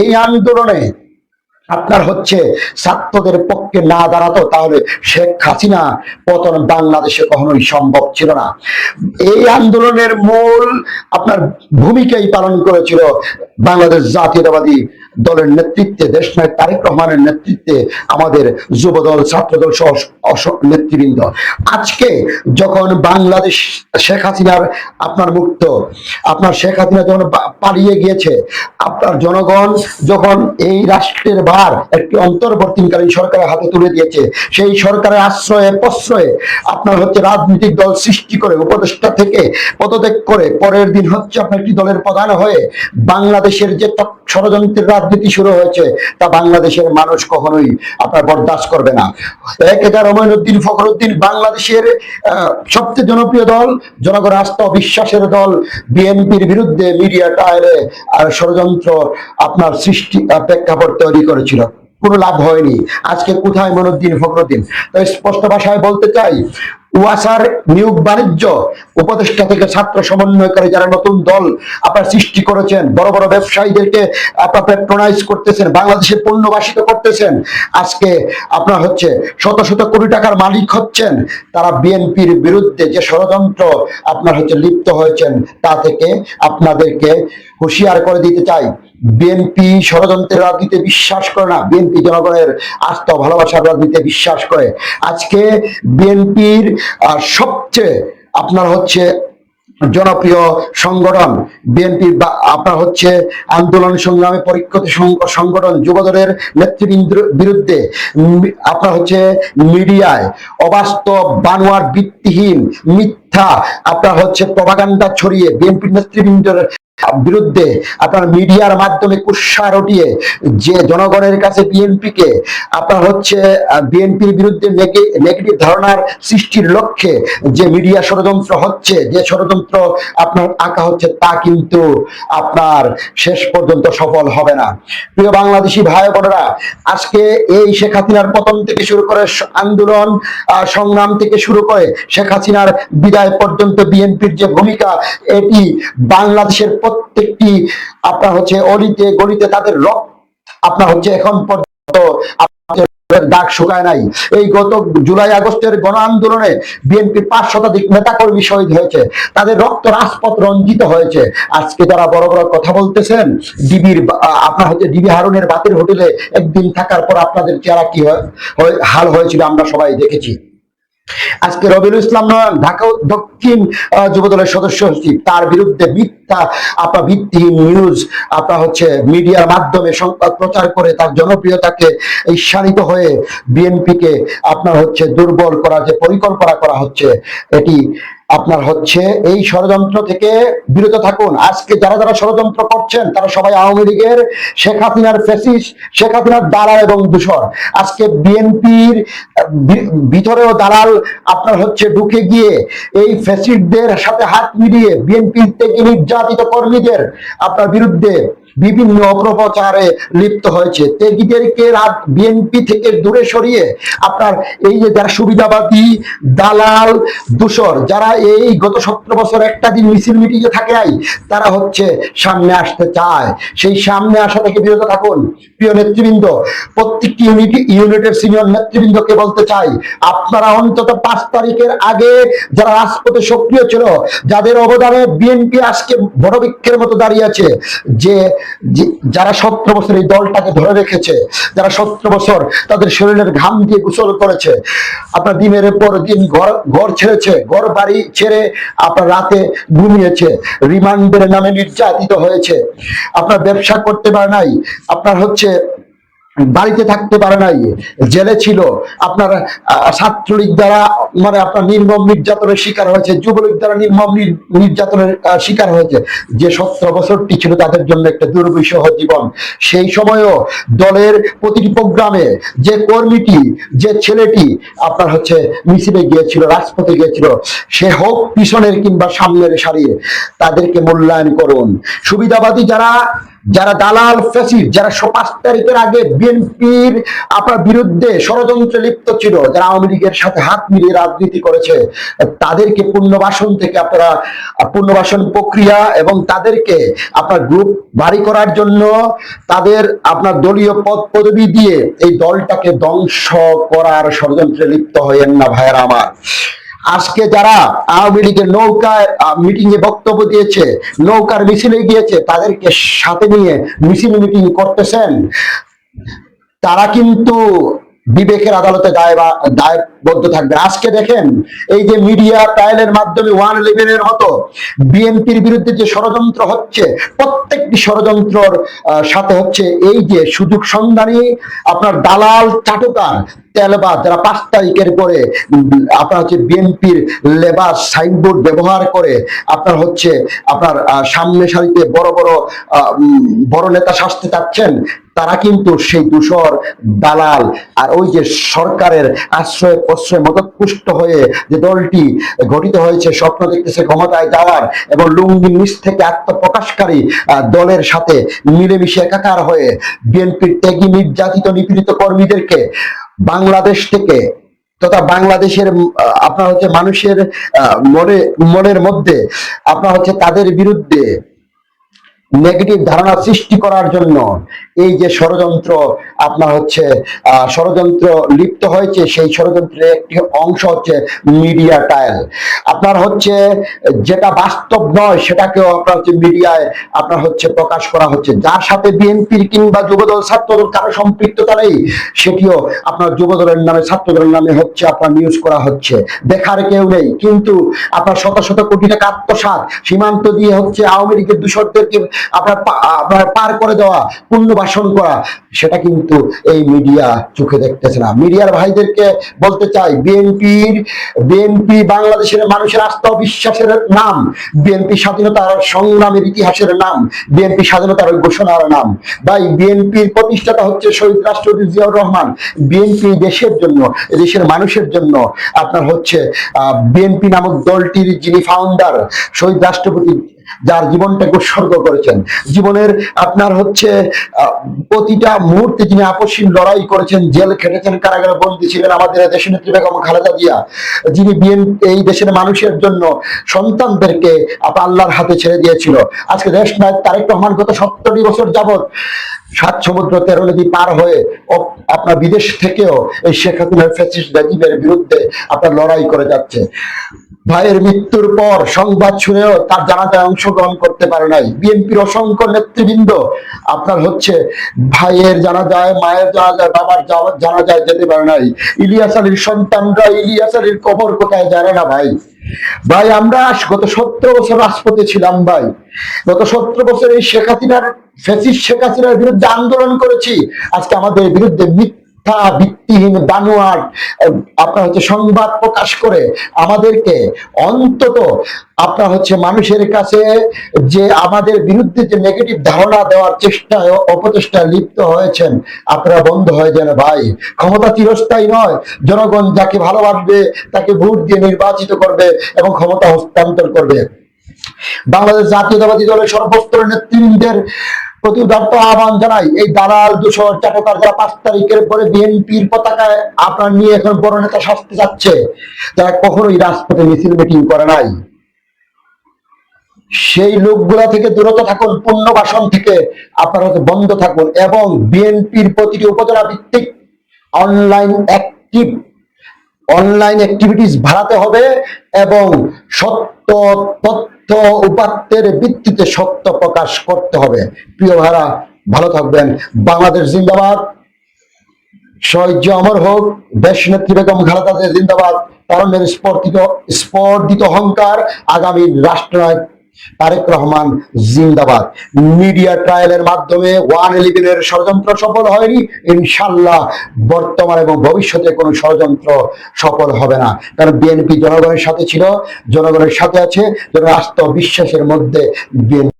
এই আন্দোলনে আপনার হচ্ছে ছাত্রদের পক্ষে না দাঁড়াতো, তাহলে শেখ হাসিনা পতন বাংলাদেশে কখনোই সম্ভব ছিল না। এই আন্দোলনের মূল আপনার ভূমিকাই পালন করেছিল বাংলাদেশ জাতীয়তাবাদী দলের নেতৃত্বে দেশনায়ক তারেক রহমানের নেতৃত্বে আমাদের যুবদল, ছাত্রদল সহ নেতৃবৃন্দ। আজকে যখন বাংলাদেশ শেখ হাসিনার আপনার মুক্ত, আপনার শেখ হাসিনা যখন পালিয়ে গিয়েছে, আপনার জনগণ যখন এই রাষ্ট্রের ভার একটি অন্তর্বর্তীকালীন সরকারের হাতে তুলে দিয়েছে, সেই সরকারের আশ্রয়ে প্রশ্রয়ে আপনার হচ্ছে রাজনৈতিক দল সৃষ্টি করে, উপদেষ্টা থেকে পদত্যাগ করে, পরের দিন হচ্ছে আপনার একটি দলের প্রধান হয়ে বাংলাদেশের যে ষড়যন্ত্রের শুরু হয়েছে, তা বাংলাদেশের মানুষ কখনোই আপনার বরদাস্ত করবে না। এক এগার রমায়ুদ্দিন ফখরুদ্দিন বাংলাদেশের সবচেয়ে জনপ্রিয় দল জনগণ আস্থা বিশ্বাসের দল, বিএনপির বিরুদ্ধে মিডিয়া টায়ারে ষড়যন্ত্র আপনার সৃষ্টি প্রেক্ষাপট তৈরি করেছিল। কোনো লাভ হয়নি। আজকে কোথায় মনুদ্দিন ফখরুদ্দিন? তাই স্পষ্ট ভাষায় বলতে চাই ওয়াসার নিয়োগ বাণিজ্য উপদেষ্টা থেকে ছাত্র সমন্বয়কারী যারা নতুন দল আপনার সৃষ্টি করেছেন, বড় বড় ব্যবসায়ীদেরকে আপনার প্যাট্রোনাইজ করতেছেন বাংলাদেশে পণ্যবাসিত করতেছেন। আজকে আপনার হচ্ছে শত শত কোটি টাকার মালিক হচ্ছেন। তারা বিএনপির বিরুদ্ধে যে ষড়যন্ত্র আপনার হচ্ছে লিপ্ত হয়েছেন, তা থেকে আপনাদেরকে হুঁশিয়ার করে দিতে চাই। বিএনপি ষড়যন্ত্রের রাজনীতিতে বিশ্বাস করে না। বিএনপি জনগণের আস্থা ভালোবাসার রাজনীতিতে বিশ্বাস করে। আজকে বিএনপির সবচেয়ে আপনার হচ্ছে জনপ্রিয় সংগঠন বিএনপি আপনার হচ্ছে আন্দোলন সংগ্রামে পরীক্ষিত সংগঠন যুবদলের নেতৃবৃন্দের বিরুদ্ধে আপনার হচ্ছে মিডিয়ায় অবাস্তব, বানোয়ার, ভিত্তিহীন, মিথ্যা আপনার হচ্ছে প্রভাগান্ডা ছড়িয়ে বিএনপি নেতৃবৃন্দের বিরুদ্ধে আপনার মিডিয়ার মাধ্যমে কুৎসা রটিয়ে যে জনগণের কাছে বিএনপিকে আপনার হচ্ছে বিএনপির বিরুদ্ধে নেগেটিভ ধারণার সৃষ্টির লক্ষ্যে যে মিডিয়া ষড়যন্ত্র হচ্ছে, যে ষড়যন্ত্র আপনার আঁকা হচ্ছে তা কিন্তু আপনার শেষ পর্যন্ত সফল হবে না। প্রিয় বাংলাদেশি ভাই বোনেরা, আজকে এই শেখ হাসিনার পতন থেকে শুরু করে আন্দোলন সংগ্রাম থেকে শুরু করে শেখ হাসিনার বিদায় পর্যন্ত বিএনপির যে ভূমিকা, এটি বাংলাদেশের প্রত্যেকটি আপনার হচ্ছে অলিতে গলিতে তাদের রক্ত আপনার হচ্ছে এখন পর্যন্ত দাগ শুকায় নাই। এই গত জুলাই, আগস্টের গণ আন্দোলনে বিএনপির পাঁচ শতাধিক নেতাকর্মী শহীদ হয়েছে। তাদের রক্ত রাজপথ রঞ্জিত হয়েছে। আজকে তারা বড় বড় কথা বলতেছেন, ডিবির আপনার হচ্ছে ডিবি হারুনের বাতের হোটেলে একদিন থাকার পর আপনাদের চেহারা কি হয়- হাল হয়েছিল আমরা সবাই দেখেছি। আজকে রবিউল ইসলাম নয়ন, ঢাকা দক্ষিণ যুবদলের সদস্য সচিব তার বিরুদ্ধে মিথ্যা আপনার ভিত্তিহীন নিউজ আপনার হচ্ছে মিডিয়ার মাধ্যমে সংবাদ প্রচার করে তার জনপ্রিয়তাকে ঈর্ষান্বিত হয়ে বিএনপিকে আপনার হচ্ছে দুর্বল করার যে পরিকল্পনা করা হচ্ছে, এটি আপনার হচ্ছে এই ষড়যন্ত্র থেকে বিরত থাকুন। আজকে যারা যারা ষড়যন্ত্র করছেন, তারা সবাই আওয়ামী লীগের শেখ হাসিনার ফেসিস শেখ হাসিনার দালাল এবং দূষর। আজকে বিএনপির ভিতরেও দালাল আপনার হচ্ছে ঢুকে গিয়ে এই ফেসিডদের সাথে হাত মিলিয়ে বিএনপির থেকে নির্যাতিত কর্মীদের আপনার বিরুদ্ধে বিভিন্ন অপপ্রচারে লিপ্ত হয়েছে। তেগিদেরকে বিএনপি থেকে দূরে সরিয়ে আপনার এই যে যারা সুবিধাবাদী, দালাল, দূষর, যারা এই গত সতেরো বছর একটা দিন মিছিল মিটিংয়ে থাকে নাই, তারা হচ্ছে সামনে আসতে চায়। সেই সামনে আসা থেকে বিরত থাকুন। প্রিয় নেতৃবৃন্দ, প্রত্যেকটি ইউনিট ইউনিটের সিনিয়র নেতৃবৃন্দকে বলতে চাই, আপনারা অন্তত পাঁচ তারিখের আগে যারা রাজপথে সক্রিয় ছিল, যাদের অবদানে বিএনপি আজকে বড় বৃক্ষের মতো দাঁড়িয়ে আছে, যে- যারা সতেরো বছর এই দলটাকে ধরে রেখেছে, যারা সতেরো বছর তাদের শরীরের ঘাম দিয়ে গোসল করেছে, আপনার দিনের পর দিন ঘর ঘর ছেড়েছে, ঘর বাড়ি ছেড়ে আপনার রাতে ঘুমিয়েছে, রিমান্ডের নামে নির্যাতিত হয়েছে। আপনার ব্যবসা করতে পারে নাই, আপনার হচ্ছে বাড়িতে থাকতে পারে নাই জেলে ছিল। আপনার ছাত্রলীগ দ্বারা মানে আপনার নির্মম নির্যাতনের শিকার হয়েছে, যুবলীগ দ্বারা নির্মম নির- নির্যাতনের শিকার হয়েছে। যে সতেরো বছরটি ছিল তাদের জন্য একটা দুর্বিষহ জীবন। সেই সময়ও দলের প্রতিটি প্রোগ্রামে যে কর্মীটি, যে ছেলেটি আপনার হচ্ছে মিছিলে গিয়েছিল, রাজপথে গিয়েছিল, সে হোক পিছনের কিংবা সামনের সারিয়ে তাদেরকে মূল্যায়ন করুন। সুবিধাবাদী যারা যারা দালাল ফেসিড যারা পাঁচ তারিখের আগে বিএনপির আপনার বিরুদ্ধে ষড়যন্ত্রে লিপ্ত ছিল, যারা আওয়ামী লীগের সাথে হাত মিলিয়ে রাজনীতি করেছে, তাদেরকে পুনর্বাসন থেকে আপনারা, পুনর্বাসন প্রক্রিয়া এবং তাদেরকে আপনার গ্রুপ ভারী করার জন্য তাদের আপনার দলীয় পদ পদবি দিয়ে এই দলটাকে ধ্বংস করার ষড়যন্ত্রে লিপ্ত হয়েন না ভাইয়েরা আমার। আজকে যারা আওয়ামী লীগের নৌকায় মিটিং এ বক্তব্য দিয়েছে, নৌকার মিছিলে গিয়েছে, তাদেরকে সাথে নিয়ে মিছিল মিটিং করতেছেন। তারা কিন্তু বিবেকের আদালতে দায় বা দায়বদ্ধ থাকবে। আজকে দেখেন, এই যে মিডিয়া ট্রায়ালের মাধ্যমে ওয়ান ইলেভেন এর মতো বিএনপির বিরুদ্ধে যে ষড়যন্ত্র হচ্ছে, প্রত্যেকটি ষড়যন্ত্রর সাথে হচ্ছে এই যে সুযোগ সন্ধানী আপনার দালাল চাটুকার তেলবাজ যারা পাঁচ তারিখের পরে আপনার হচ্ছে বিএনপির লেবাস সাইনবোর্ড ব্যবহার করে আপনার হচ্ছে আপনার সামনে সারিতে বড় বড় বড় নেতা সাজতে চাচ্ছেন, তারা কিন্তু সেই দূষর দালাল আর ওই যে সরকারের আশ্রয় প্রশ্রয় মতপুষ্ট হয়ে যে দলটি গঠিত হয়েছে, স্বপ্ন দেখতেছে ক্ষমতায় যাওয়ার এবং লুঙ্গির নিচ থেকে আত্মপ্রকাশকারী দলের সাথে মিলেমিশে একাকার হয়ে বিএনপির ত্যাগী নির্যাতিত নিপীড়িত কর্মীদেরকে বাংলাদেশ থেকে তথা বাংলাদেশের আপনার হচ্ছে মানুষের মনে, মনের মধ্যে আপনার হচ্ছে তাদের বিরুদ্ধে নেগেটিভ ধারণা সৃষ্টি করার জন্য এই যে ষড়যন্ত্র আপনার হচ্ছে ষড়যন্ত্র লিপ্ত হয়েছে, সেই ষড়যন্ত্রের একটি অংশ হচ্ছে মিডিয়া টায়াল আপনার হচ্ছে, যেটা বাস্তব নয়, সেটাকেও আপনার হচ্ছে মিডিয়ায় আপনার হচ্ছে প্রকাশ করা হচ্ছে। যার সাথে বিএনপির কিংবা যুবদল, ছাত্রদল কারও সম্পৃক্ততা নেই, সেটিও আপনার যুবদলের নামে, ছাত্রদলের নামে হচ্ছে আপনার নিউজ করা হচ্ছে। দেখার কেউ নেই, কিন্তু আপনার শত শত কোটি টাকা আত্মসাৎ, সীমান্ত দিয়ে হচ্ছে আওয়ামী লীগের দূষকদেরকে আপনার আপনার পার করে দেওয়া পুনর্বাসন করা, সেটা কিন্তু এই মিডিয়া চোখে দেখতেছে না। মিডিয়ার ভাইদেরকে বলতে চাই বিএনপির বিএনপি বাংলাদেশের মানুষের আস্থা বিশ্বাসের নাম বিএনপি স্বাধীনতার সংগ্রামের ইতিহাসের নাম বিএনপি স্বাধীনতার ঘোষণার নাম। ভাই বিএনপির প্রতিষ্ঠাতা হচ্ছে শহীদ রাষ্ট্রপতি জিয়াউর রহমান। বিএনপি দেশের জন্য, দেশের মানুষের জন্য আপনার হচ্ছে বিএনপি নামক দলটির যিনি ফাউন্ডার শহীদ রাষ্ট্রপতি যার জীবনটাকে উৎসর্গ করেছেন। জীবনের আপনার হচ্ছে প্রতিটা মুহূর্তে যিনি আপসীন লড়াই করেছেন, জেল খেটেছেন, কারাগারে বন্দী ছিলেন আমাদের দেশের নেত্রী বেগম খালেদা জিয়া, যিনি বিএন এই দেশের মানুষের জন্য সন্তানদেরকে আল্লাহর হাতে ছেড়ে দিয়েছিল। আজকে দেশ নায়ক তারেক রহমান গত সত্তরটি বছর যাবত সাত সমুদ্র তেরো নদী পার হয়ে আপনার বিদেশ থেকেও এই শেখ হাসিনার ফ্যাসিস্ট রাজীবের বিরুদ্ধে আপনার লড়াই করে যাচ্ছে। ভাইয়ের মৃত্যুর পর সংবাদ শুনেও তার জানাজায় অংশগ্রহণ করতে পারে নাই। বিএনপির অসংখ্য নেতৃবৃন্দ, আপনার হচ্ছে ভাইয়ের জানা যায় মায়ের জানা যায় বাবার জানা- যায় যেতে পারে নাই। ইলিয়াস আলীর সন্তানরা ইলিয়াস আলীর কবর কোথায় জানে না ভাই? ভাই, আমরা গত সত্তর বছর রাজপথে ছিলাম ভাই। গত সতেরো বছর এই শেখ হাসিনার ফেসিস শেখ হাসিনার বিরুদ্ধে আন্দোলন করেছি। আজকে আমাদের বিরুদ্ধে মিথ্যা ভিত্তিহীন আহ, আপনার হচ্ছে সংবাদ প্রকাশ করে আমাদেরকে অন্তত আপনার হচ্ছে মানুষের কাছে যে আমাদের বিরুদ্ধে যে নেগেটিভ ধারণা দেওয়ার চেষ্টায় অপচেষ্টায় লিপ্ত হয়েছেন আপনারা বন্ধ হয়ে যান ভাই। ক্ষমতা চিরস্থায়ী নয়। জনগণ যাকে ভালোবাসবে তাকে ভোট দিয়ে নির্বাচিত করবে এবং ক্ষমতা হস্তান্তর করবে। বাংলাদেশ জাতীয়তাবাদী দলের সর্বস্তরের নেতৃবৃন্দের প্রতি উদার্ত আহ্বান জানাই, এই দালাল পাঁচ তারিখের পরে বিএনপির পতাকায় আপনার নিয়ে এখন বড় নেতা যাচ্ছে কখনোই রাজপথে মিছিল মিটিং করে নাই। সেই লোকগুলা থেকে দূরত থাকুন পুণ্যবাসন থেকে আপনারা হয়তো বন্ধ থাকুন এবং বিএনপির প্রতিটি উপজেলা ভিত্তিক অনলাইন অ্যাক্টিভ অনলাইন অ্যাক্টিভিটিস বাড়াতে হবে এবং সত্য, তথ্য, উপাত্তের ভিত্তিতে সত্য প্রকাশ করতে হবে। প্রিয় ভাইরা ভালো থাকবেন। বাংলাদেশ জিন্দাবাদ। শহীদ অমর হোক, দেশ নেত্রী বেগম খালেদা জিন্দাবাদ। তারুণের স্পর্ধিত স্পর্ধিত অহংকার আগামী রাষ্ট্রনায়ক তারেক রহমান জিন্দাবাদ। মিডিয়া ট্রায়ালের মাধ্যমে ওয়ান ইলেভেনের ষড়যন্ত্র সফল হয়নি, ইনশাল্লাহ বর্তমান এবং ভবিষ্যতে কোনো ষড়যন্ত্র সফল হবে না। কারণ বিএনপি জনগণের সাথে ছিল, জনগণের সাথে আছে আস্ত বিশ্বাসের মধ্যে বিএনপি